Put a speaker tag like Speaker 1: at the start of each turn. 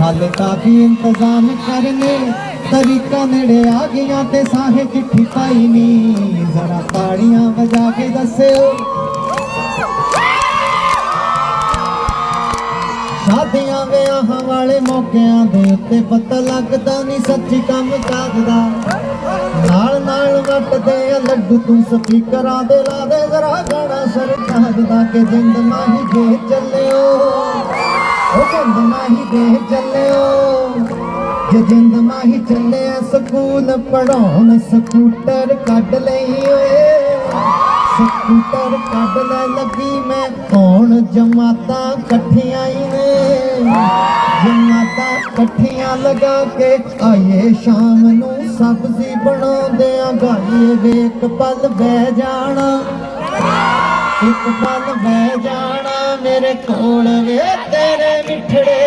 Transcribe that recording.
Speaker 1: ਹਾਲੇ ਕਾਫੀ ਇੰਤਜ਼ਾਮ ਕਰਨੇ, ਤਰੀਕਾ ਨੇੜੇ ਆ ਗਿਆ ਤੇ ਸਾਹੇ ਚਿੱਠੀ ਪਾਈ ਨੀ। ਜ਼ਰਾ ਤਾੜੀਆਂ ਵਜਾ ਕੇ ਦੱਸਿਓ। ਸ਼ਾਦੀਆਂ ਵਿਆਹਾਂ ਵਾਲੇ ਮੌਕਿਆਂ ਦੇ ਉੱਤੇ ਪਤਾ ਲੱਗਦਾ ਨਹੀਂ ਸੱਚੀ ਕੰਮ ਕਾਗਦਾ ਨਾਲ ਨਾਲ ਵੱਟਦੇ ਆ ਲੱਡੂ, ਤੂੰ ਸਪੀਕਰਾਂ ਦੇ ਲਾ ਦੇ ਜ਼ਰਾ ਗਾਣਾ ਸਰਕਾਰ ਦਾ, ਕਿ ਜਿੰਦ ਮਾਹੀ ਦੇ ਚੱਲਿਓ ਉਹ ਜਿੰਦ ਮਾਹੀ ਦੇ ਚੱਲਿਓ ਜੇ ਮਾਹੀ ਚੱਲਿਆ ਸਕੂਲ ਪੜਾਉਣ ਸਕੂਟਰ ਕੱਢ ਲਈ ਓਏ। ਸਕੂਟਰ ਕੱਢ ਲੈ ਲੱਗੀ ਮੈਂ, ਕੌਣ ਜਮਾਤਾਂ ਇਕੱਠੀਆਂ ਹੀ ਨੇ। ਜਮਾਤਾਂ ਇਕੱਠੀਆਂ ਲਗਾ ਕੇ ਆਏ ਸ਼ਾਮ ਨੂੰ, ਸਬਜ਼ੀ ਬਣਾਉਂਦੇ ਆ ਗਾਈਏ ਵੇਖ ਪਲ ਬਹਿ ਜਾਣਾ। ਇੱਕ ਪਲ ਬਹਿ ਜਾਣਾ ਮੇਰੇ ਕੋਲ ਵੇ। ছেড়ে